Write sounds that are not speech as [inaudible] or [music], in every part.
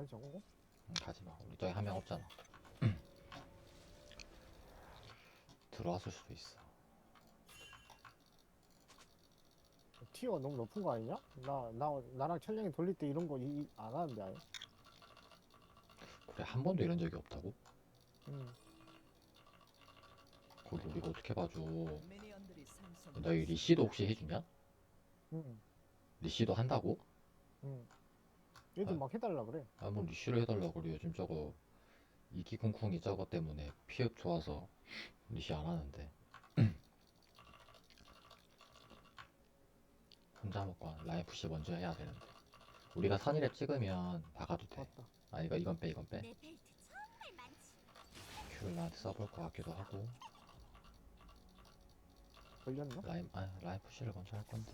거야 저거? 응, 가지마 우리 저기 한명 없잖아 [clears throat] 들어왔을 수도 있어 티어가 너무 높은 거 아니냐? 나, 나, 나랑 천량이 돌릴 때 이런 거안 하는데 아예. 그래 한 번도 이런 적이 없다고? 응. 그걸 우리가 어떻게 봐줘. 너희 리시도 혹시 해주냐? 응. 리시도 한다고? 응. 얘들 아. 막 해달라 그래. 아뭐 리시를 해달라고 그래 요즘 저거 이기쿵쿵이 저거 때문에 피흡 좋아서 리시 안 하는데 [clears throat] 혼자 먹고 라인 푸시 먼저 해야 되는데 우리가 선이랩 찍으면 박아도 돼 맞다. 아 이거 이건 빼 이건 빼 내 벨트 정말 많지. 큐를 나한테 써볼 것 같기도 하고 걸렸나? 라인 아 라인 푸시를 먼저 할 건데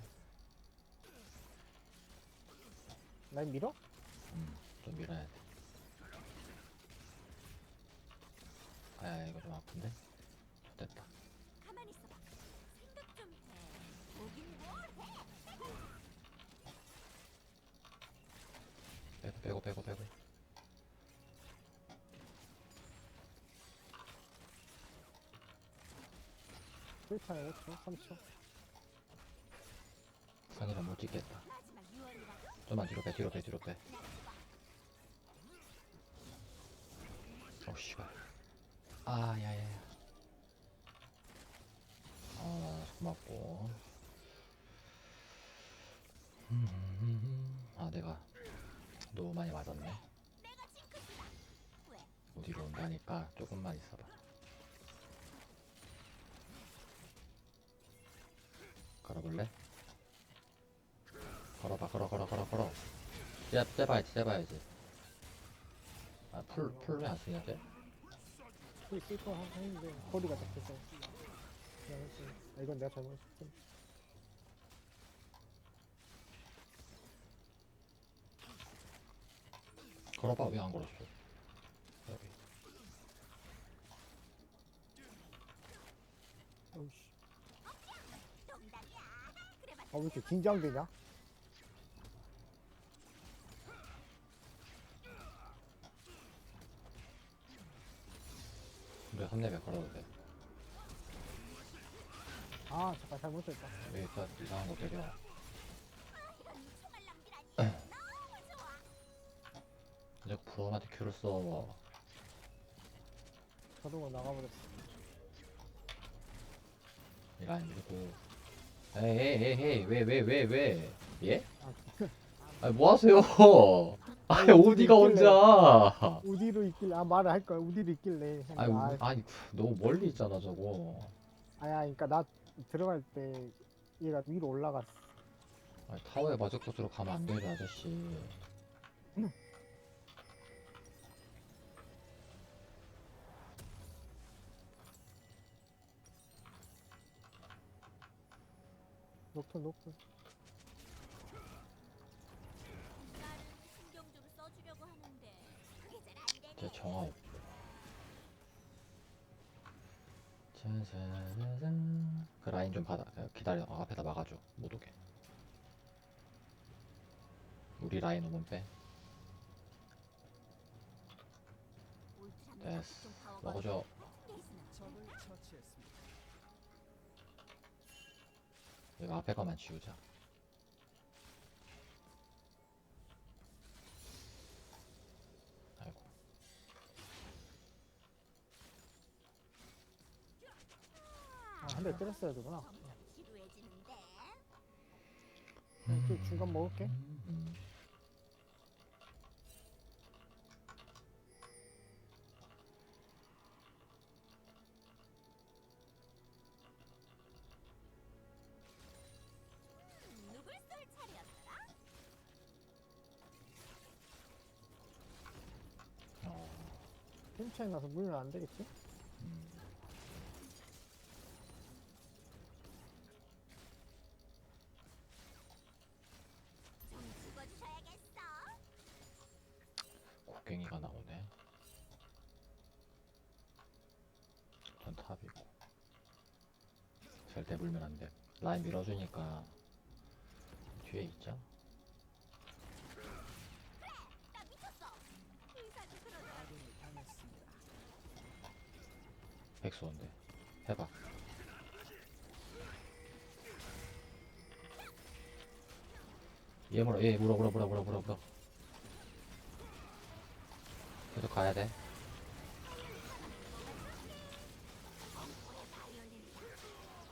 라인 밀어? 음좀 밀어야 돼 아 이거 좀 아픈데 됐다 가만히 있어봐. 생각 좀 해. 오긴 뭘 해. 빼고 빼고 빼고 빼고 풀타임 5초, 3초. 선이랑 못 찍겠다 마지막 유언이라고? 좀만 뒤로 빼 뒤로 빼 뒤로 빼 어우 씨발. 아 야야야. 아 고맙고. 음, 아 내가 너무 많이 맞았네? 어디로 온다니까. 조금만 있어봐. 걸어볼래? 걸어봐 걸어 걸어 걸어 걸어. 떼, 떼봐야지 떼봐야지 아 풀 풀왜 안 쓰냐 쟤? 풀 쓸거 하는데 거리가 잡혀서. 그냥 했지. 아, 이건 내가 잘못했지. 걸어봐 왜 안 걸었어 여기 어우씨. 농담이야. 그래봤자 아, 왜 이렇게 긴장되냐? 우리 3레벨 걸어도 돼 아, 잠깐 잘못했다. 왜 이따 이상한 거 좋아. 이제 부엄한테 큐를 써 자동으로 나가버렸어. 이 라인 밀고 에이 에이 에이 에이 왜 왜 왜 왜 예? 아, 뭐 하세요 [laughs] 아니 어디가. 혼자 우디로 있길래, 아, 말을 할 거야. 우디로 있길래. 아니, 아, 우- 아니 너무 멀리 있잖아 저거 아야, 그니까 나 들어갈 때 얘가 위로 올라갔어. 아니, 타워에 맞을 곳으로 가면 안 되죠 아저씨 높은 높은. 제 정화 없고 짜자자잔. 그 라인 좀 받아 어, 기다려. 어, 앞에다 막아줘. 못 오게. 우리 라인 오면 빼. 됐어. 먹어줘. 이거 앞에 거만 지우자 한 대 때렸어야 되구나. 지루해지는데. 음, 좀 중간 먹을게. 누굴 쏠 차례였더라? 차이 나서 물면 안 되겠지? 많이 밀어주니까 뒤에 있죠? 백수원데 해봐. 얘 물어 얘 물어 물어 물어 물어 물어 물어. 계속 가야돼.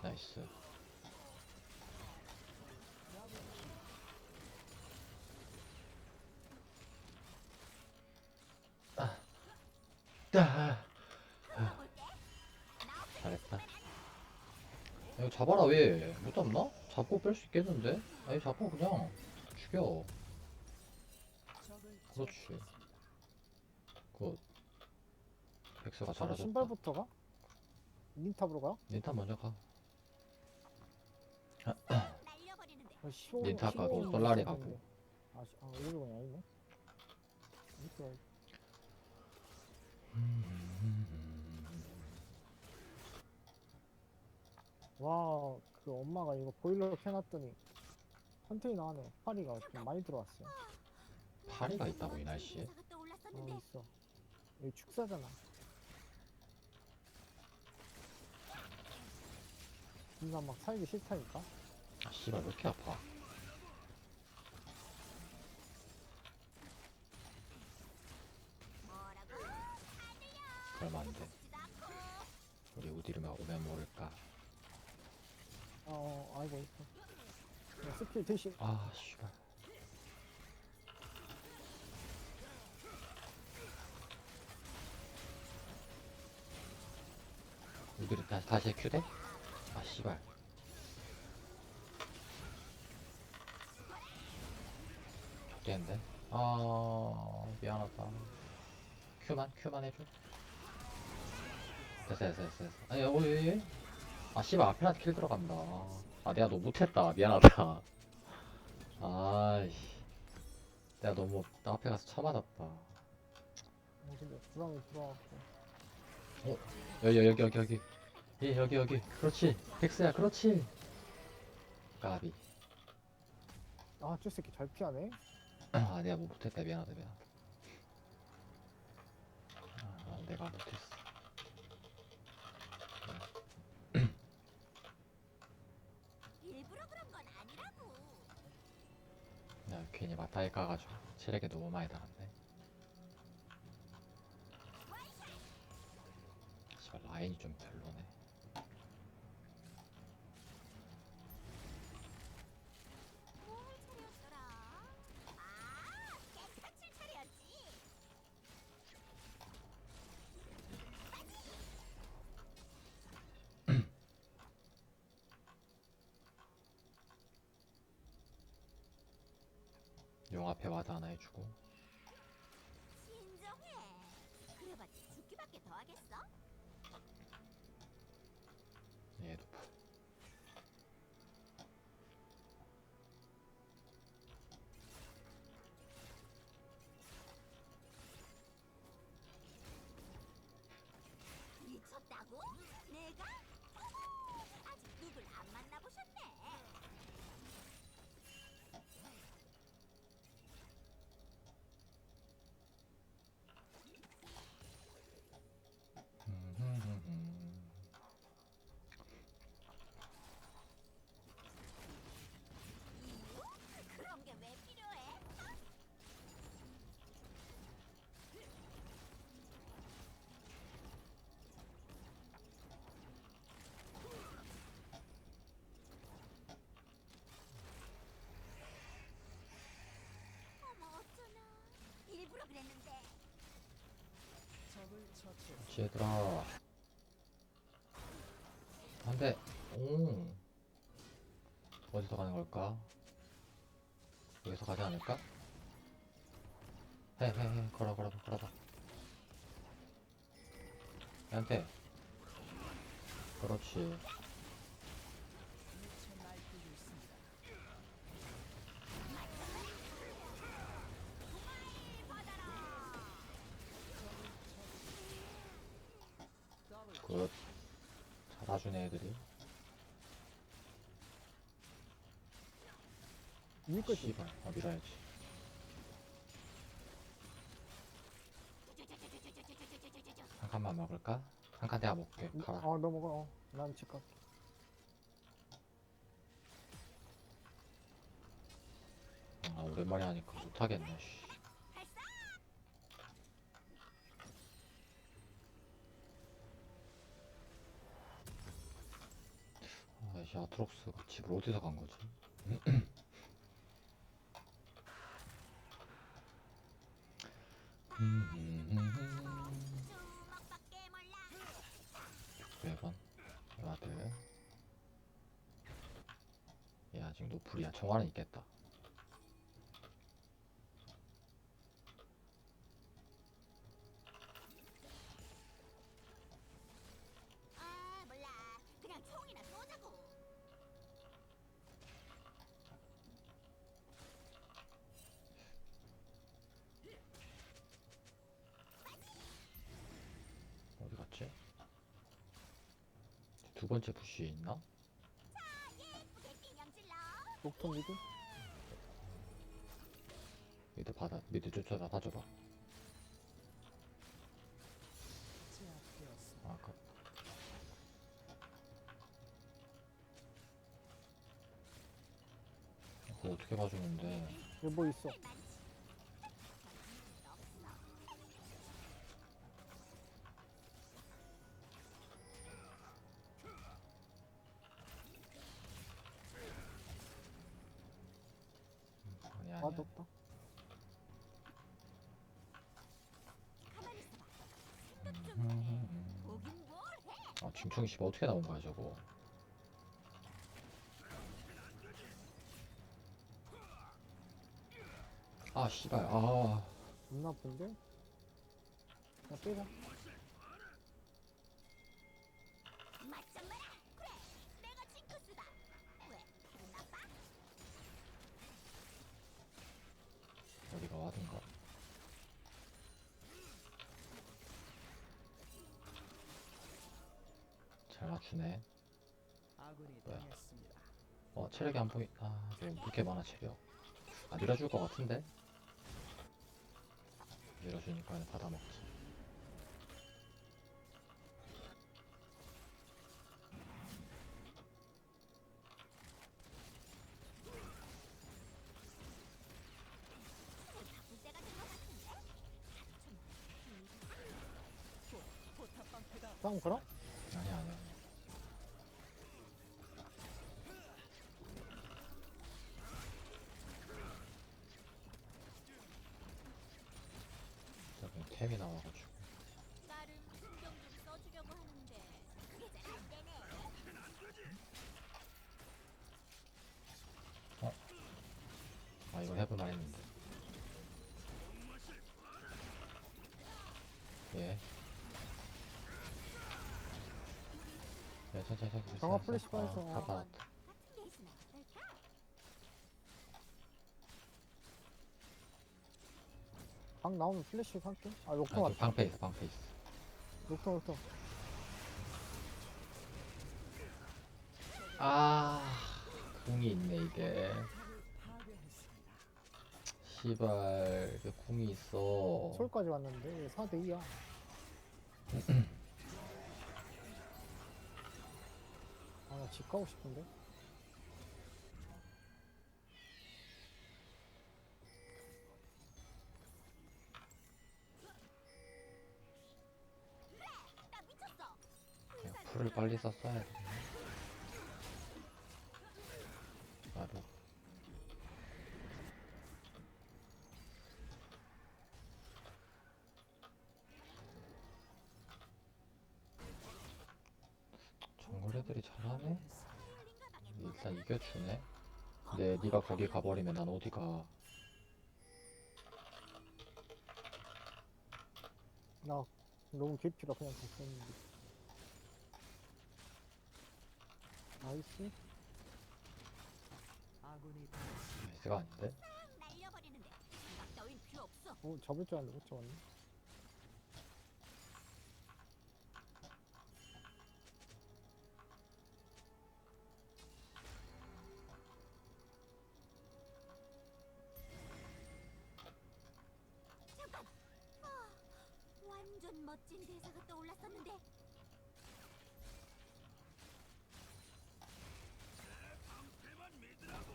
나이스. 잡나? 잡고 뺄 수 있겠는데? 아니 잡고 그냥 죽여. 그렇지. 그 백수가 저거 잘하셨다. 신발부터 가? 닌탑으로 가? 닌탄 먼저 가. 날려버리는데 어, 15, 닌탑 가고 15 솔라리 가고. 아, 씨, 아 그냥 있네 이거 와, 그 엄마가 이거 보일러 켜놨더니 컨테이너 안에 파리가 좀 많이 들어왔어. 파리가 있다고 이 날씨에? 어, 있어. 여기 축사잖아. 진짜 막 살기 싫다니까? 아 씨발 왜 이렇게 아파? 뭐라고? 얼마 안 돼. 죽지도 않고 우리 우디르가 오면 모를까. 어, 어 아이고, 있어. 스킬 대신, 아 씨발. 우디르 다시 다시 큐대? 아 씨발. 격대인데? 아 미안하다. 큐만 큐만 해줘. 됐어 됐어 됐어. 됐어. 아니 어 예, 예. 아 씨발 앞에한테 킬 들어간다. 아 내가 너무 못했다. 미안하다. 아이씨. 내가 너무 앞에 가서 쳐맞았다. 어, 근데 부상이 들어왔고. 여기 여기 여기 여기. 예 여기 여기. 그렇지. 텍스야 그렇지. 까비. 아, 저 새끼 잘 피하네? 아 내가 뭐 못했다. 미안하다 미안하다. 아 내가 못했어. 일부러 그런 건 아니라고 야 괜히 마타에 가가지고 체력이 너무 많이 달았네. 씨발 라인이 좀 별로네. 뭘 차렸더라? 아 깨끗이 차렸지 용 앞에 와드 하나 해주고. 얘들아. 안돼. 오. 어디서 가는 걸까? 여기서 가지 않을까? 해. 걸어, 걸어, 걸어봐. 얘한테. 그렇지. 굿. 잡아주네, 애들이. 위까지 씨발. 아, 밀어야지. 한 칸만 먹을까? 한한칸 내가 먹게 가라 어, 너 먹어. 어. 난집 갈게. 아 오랜만에 하니까 못하겠네 씨. 아 이씨 아트록스가 집을 어디서 간 거지? 몰라. 600원 와드 얘 아직 노플이야 정화는 있겠다 부시에 있나? 띵영질러. 녹턴 미드? 받아 미드 쫓아다 봐줘봐. 아, 그거 어떻게 봐주는데 여기 뭐 있어? 씨발 어떻게 나온 거야 저거 아 씨발 아 겁나 아픈데? 야, 빼자. 그래. 내가 징크스다. 왜? 기분 나빠? 어디가 와든가 맞추네. 아군이 뭐야? 어 체력이 안 보이 아 너무 그렇게 많아 체력. 아 밀어줄 것 같은데? 밀어주니까 그냥 받아먹지. 바쁠 때 예, 천천히 강화 플래시. 아, 빠졌어. 다 받았다? 방 나오면 플래시 할게. 아, 아, 녹턴 저 왔다. 방패 있어 방패 있어 녹턴, 녹턴. 아 궁이 있네 이게. 시발 이게 궁이 있어 서울까지 왔는데 왜 4대 2야? 아, 나 집 가고 싶은데? 그냥 풀을 빨리 썼어야 돼 나도 애들이 잘하네 일단 이겨주네 근데 네가 거기 가버리면 난 어디가 나 너무 깊이라 그냥 갔었는데. 나이스? 베스가 아닌데? 날려버리는데 생각 따윈 필요 없어. 어, 잡을 줄 알았는데 못 잡았네. 멋진 대사가 떠올랐었는데 내 방패만 믿으라고.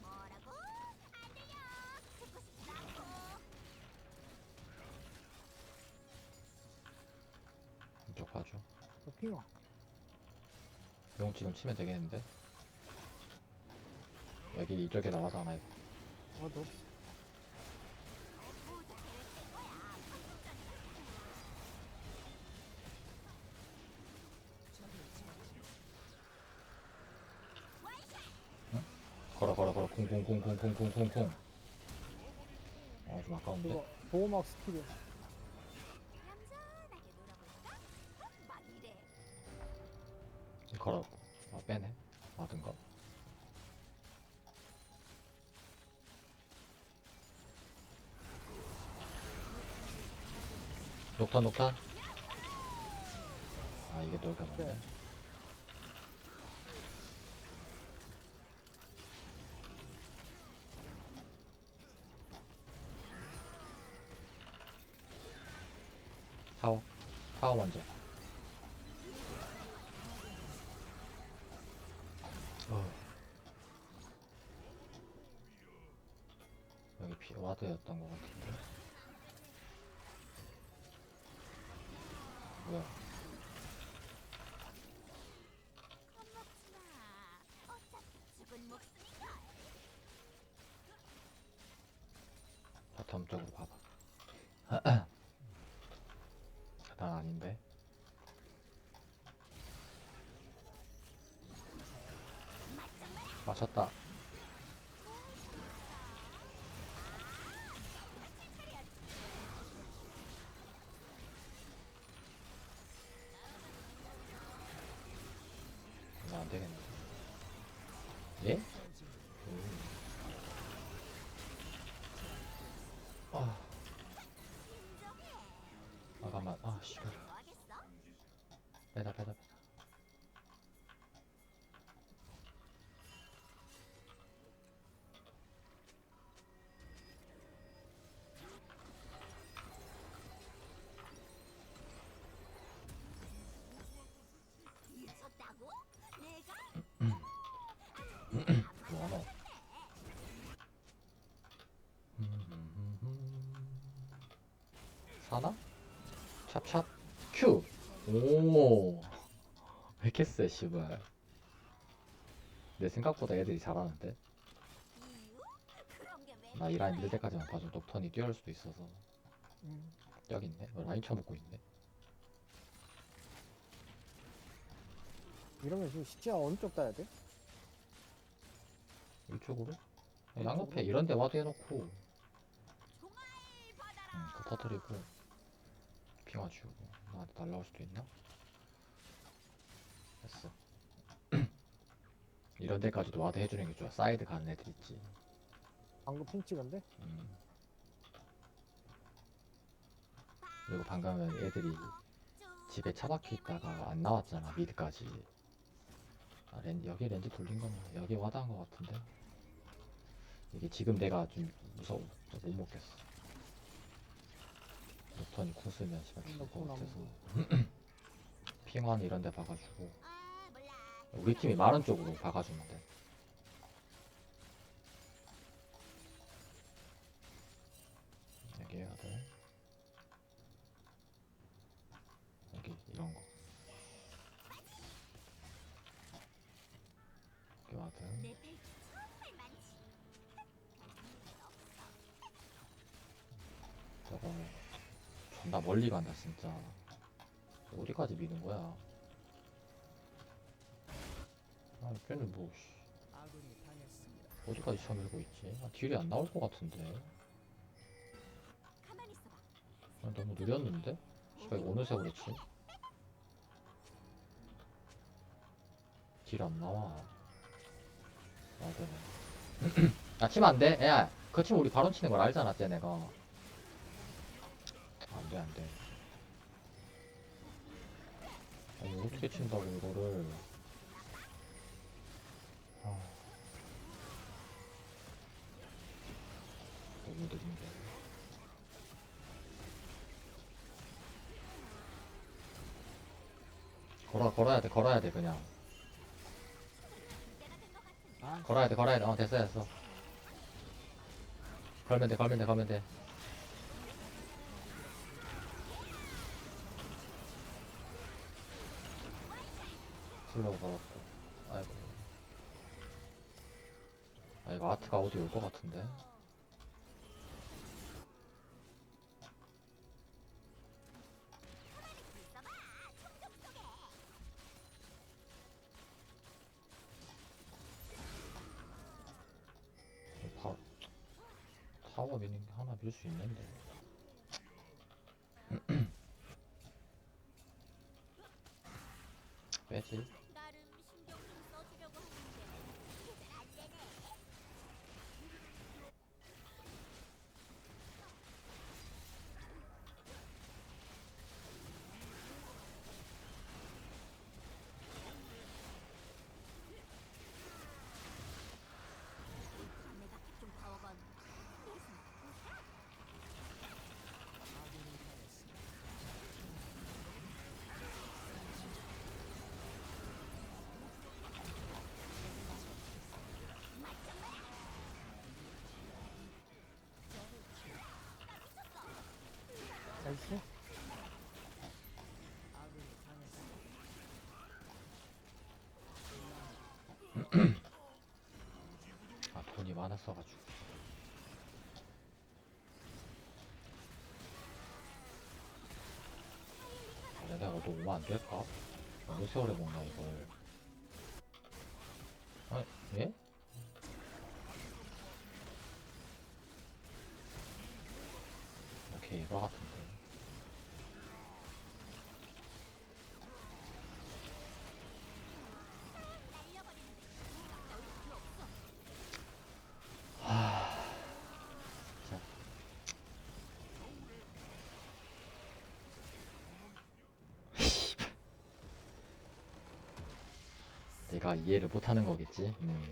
뭐라고? 안 돼요! 듣고 싶지 않고! 이쪽 봐줘. 어, 피워. 용 지금 치면 되겠는데? 여기 이쪽에 나가잖아 이거 어도 걸어 걸어 걸어. 쿵쿵쿵쿵쿵쿵쿵쿵. 아좀 아까운데? 보호막 스킬이야. 걸어. 아 빼네 녹탄 녹탄 아 이게 또 이렇게. 타워 타워 먼저 어. 여기 비 와드였던 것 같은데 뭐야 겁먹지 마. 어차피 죽은 목숨이걸. 바텀 쪽으로 봐봐 난 [clears throat] 아닌데? 맞췄다 Allah'a şükür. 오! 세 씨발 내 생각보다 애들이 잘하는데 나 이 라인 밀 때까지만 봐줘 녹턴이 뛰어올 수도 있어서 음. 여기 있네 어, 라인 쳐먹고 있네 이러면 지금 시체가 어느 쪽 따야 돼? 이쪽으로? 양옆에 이런 데 와도 해놓고 응, 받아라. 그 터뜨리고 핑화 지우고. 나한테 날라올 수도 있나? 됐어. [clears throat] 이런 데까지도 와드 해주는 게 좋아. 사이드 가는 애들 있지. 방금 핑 찍은데? 음. 그리고 방금은 애들이 집에 차박혀 있다가 안 나왔잖아 미드까지. 아, 렌, 여기 렌즈 돌린 거는 여기 와드 한거 같은데? 이게 지금 내가 좀 무서워. 못 먹겠어 궁 쓰면 씨발 죽을 것 같아서. 핑환 [clears throat] 이런 데 봐가지고. 아. 우리 팀이 마른 쪽으로 박아주면 돼 존나 멀리 간다 진짜 어디까지 미는 거야 아 걔는 뭐. 어디까지 쳐밀고 있지 아, 딜이 안 나올 것 같은데. 아, 너무 느렸는데? 씨발 어느새 그렇지? 딜 안 나와 아 되네 [clears throat] 아 치면 안돼 야 그거 치면 우리 바로 치는 걸 알잖아 쟤네가 안돼 안돼. 아니 어떻게 친다고 이거를. 아. 너무 느린데. 걸어 걸어야 돼 걸어야 돼 그냥. 걸어야 돼 걸어야 돼어 됐어 됐어. 걸면 돼 걸면 돼 걸면 돼 슬로우 걸었고 아이고. 아 이거 아트가 어디 올 것 같은데. 파, 타워 미는 게 하나 밀 수 있는데 나이스. [clears throat] 아 돈이 많았어가지고 아, 내가 너 오면 안 될까? 어느 세월에 먹나 이걸 아 예? 오케이 이거 같은데 자. 내가 이해를 못하는 거겠지? 음.